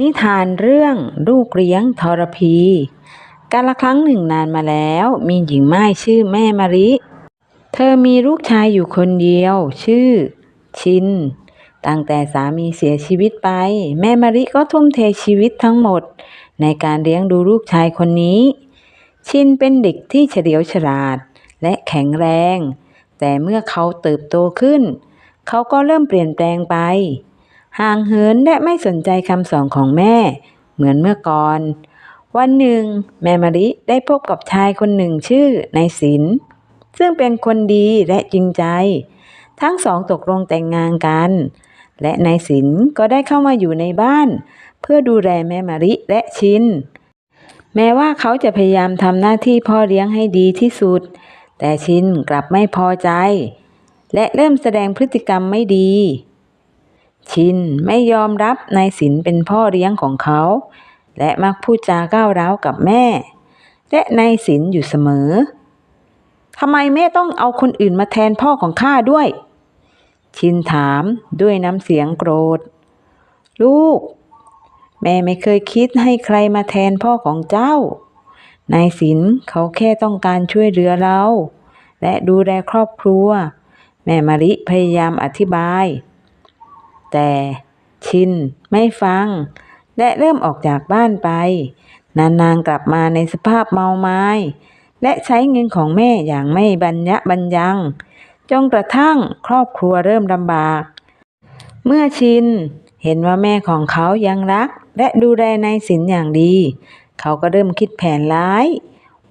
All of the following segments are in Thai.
นิทานเรื่องลูกเลี้ยงทรพี กาลครั้งหนึ่งนานมาแล้ว มีหญิงไม้ชื่อแม่มาริเธอมีลูกชายอยู่คนเดียว ชื่อ ชิน ตั้งแต่สามีเสียชีวิตไป แม่มาริก็ทุ่มเทชีวิตทั้งหมด ในการเลี้ยงดูลูกชายคนนี้ ชินเป็นเด็กที่เฉลียวฉลาดและแข็งแรง แต่เมื่อเขาเติบโตขึ้น เขาก็เริ่มเปลี่ยนแปลงไป ห่างเหินและไม่สนใจคำสอนของแม่ เหมือนเมื่อก่อน วันหนึ่ง แม่มาริได้พบกับชายคนหนึ่งชื่อนายศิลซึ่งเป็นคนดีและจริงใจ ทั้งสองตกลงแต่งงานกัน และนายศิลก็ได้เข้ามาอยู่ในบ้าน เพื่อดูแลแม่มาริและชินแม้ว่าเขาจะพยายามทำหน้าที่พ่อเลี้ยงให้ดีที่สุด แต่ชินกลับไม่พอใจ และเริ่มแสดงพฤติกรรมไม่ดี ชินไม่ยอมรับนายศิลป์เป็นพ่อเลี้ยงของเขา และมักพูดจาก้าวร้าวกับแม่ และนายศิลป์อยู่เสมอทำไมแม่ต้องเอาคนอื่นมาแทนพ่อของข้าด้วย ชินถามด้วยน้ำเสียงโกรธ ลูก แม่ไม่เคยคิดให้ใครมาแทนพ่อของเจ้านายศิลป์เขาแค่ต้องการช่วยเหลือเรา และดูแลครอบครัว แม่มาริพยายามอธิบาย แต่ชินไม่ฟัง และเริ่มออกจากบ้านไป นานๆกลับมาในสภาพเมาไม้ และใช้เงินของแม่อย่างไม่บรรยะบรรยังจนกระทั่งครอบครัวเริ่มลำบาก เมื่อชินเห็นว่าแม่ของเขายังรัก และดูแลนายสินอย่างดี เขาก็เริ่มคิดแผนร้าย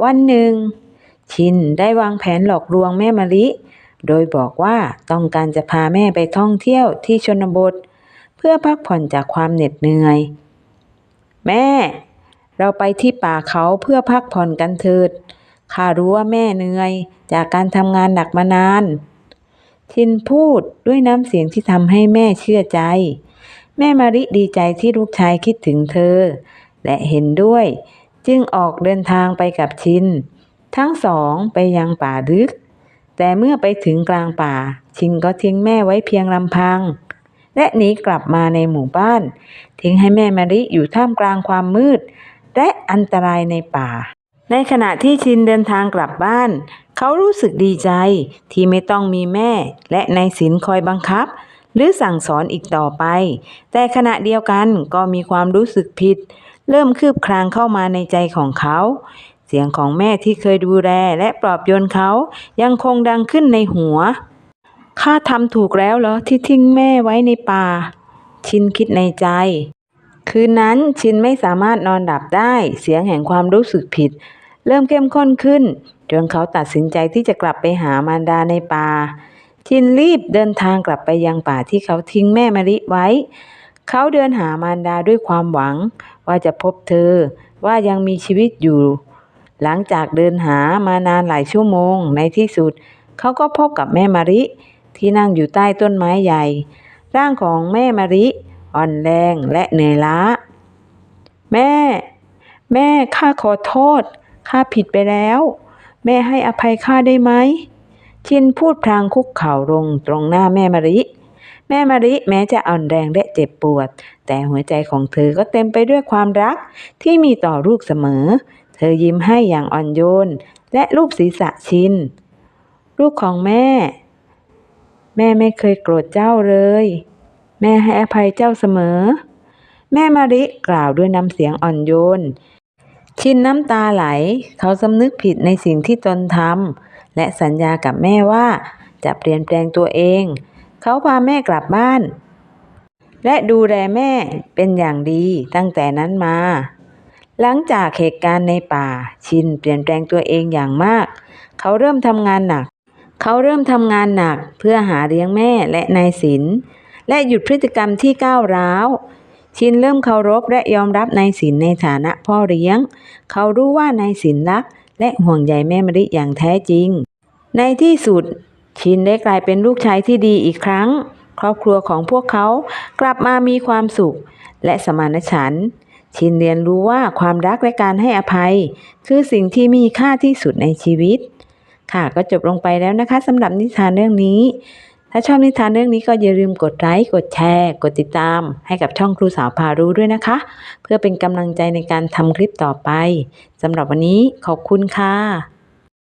วันหนึ่ง ชินได้วางแผนหลอกลวงแม่มะลิ โดยบอกว่าต้องการจะพาแม่ไปท่องเที่ยวที่ชนบท เพื่อพักผ่อนจากความเหน็ดเหนื่อย แม่ เราไปที่ป่าเขาเพื่อพักผ่อนกันเถิดข้ารู้ว่าแม่เหนื่อยจากการทำงานหนักมานานชินพูดด้วยน้ำเสียงที่ทำให้แม่เชื่อใจ แม่มาริดีใจที่ลูกชายคิดถึงเธอ และเห็นด้วย จึงออกเดินทางไปกับชิน ทั้งสองไปยังป่าลึก แต่เมื่อไปถึงกลางป่า ชินก็ทิ้งแม่ไว้เพียงลำพัง และหนีกลับมาในหมู่บ้าน ทิ้งให้แม่มาริอยู่ท่ามกลางความมืด และอันตรายในป่า ในขณะที่ชินเดินทางกลับบ้าน เขารู้สึกดีใจที่ไม่ต้องมีแม่ และนายศิลคอยบังคับ หรือสั่งสอนอีกต่อไป แต่ขณะเดียวกันก็มีความรู้สึกผิด เริ่มคืบคลานเข้ามาในใจของเขา เสียงของแม่ที่เคยดูแลและปลอบโยนเขายังคงดังขึ้นในหัว ข้าทำถูกแล้วเหรอที่ทิ้งแม่ไว้ในป่า ชินคิดในใจ คืนนั้นชินไม่สามารถนอนหลับได้ เสียงแห่งความรู้สึกผิด เริ่มเข้มข้นขึ้น จนเขาตัดสินใจที่จะกลับไปหามารดาในป่า ชินรีบเดินทางกลับไปยังป่าที่เขาทิ้งแม่มะลิไว้ เขาเดินหามารดาด้วยความหวัง ว่าจะพบเธอว่ายังมีชีวิตอยู่ หลังจากเดินหามานานหลายชั่วโมงในที่สุด เขาก็พบกับแม่มะลิที่นั่งอยู่ใต้ต้นไม้ใหญ่ ร่างของแม่มะลิอ่อนแรงและเหนื่อยล้า แม่ แม่ข้าขอโทษข้าผิดไปแล้ว แม่ให้อภัยข้าได้ไหมชินพูดพลางคุกเข่าลงตรงหน้าแม่มะลิแม่มะลิแม้จะอ่อนแรงและเจ็บปวด แต่หัวใจของเธอก็เต็มไปด้วยความรักที่มีต่อลูกเสมอ เธอยิ้มให้อย่างอ่อนโยน และรูปศีรษะชิน ลูกของแม่ แม่ไม่เคยโกรธเจ้าเลย แม่ให้อภัยเจ้าเสมอ แม่มาริกล่าวด้วยน้ำเสียงอ่อนโยน ชินน้ำตาไหล เขาสำนึกผิดในสิ่งที่ตนทำและสัญญากับแม่ว่าจะเปลี่ยนแปลงตัวเอง เขาพาแม่กลับบ้าน และดูแลแม่เป็นอย่างดีตั้งแต่นั้นมา หลังจากเหตุการณ์ในป่า ชินเปลี่ยนแปลงตัวเองอย่างมาก เขาเริ่มทำงานหนัก เขาเริ่มทำงานหนักเพื่อหาเลี้ยงแม่และนายศิลและหยุดพฤติกรรมที่ก้าวร้าว ชินเริ่มเคารพและยอมรับนายศิลในฐานะพ่อเลี้ยง เขารู้ว่านายศิลรัก และห่วงใยแม่มะลิอย่างแท้จริง ในที่สุด ชินได้กลายเป็นลูกชายที่ดีอีกครั้ง ครอบครัวของพวกเขากลับมามีความสุข และสมานฉันท์ ชินเรียนรู้ว่าความรักและการให้อภัย คือสิ่งที่มีค่าที่สุดในชีวิต ค่ะก็จบลงไปแล้วนะคะสำหรับนิทานเรื่องนี้ ถ้าชอบนิทานเรื่องนี้ก็อย่าลืมกดไลค์กดแชร์ กดติดตาม ให้กับช่องครูสาวพารู้ด้วยนะคะ เพื่อเป็นกำลังใจในการทำคลิปต่อไปสำหรับวันนี้ขอบคุณค่ะ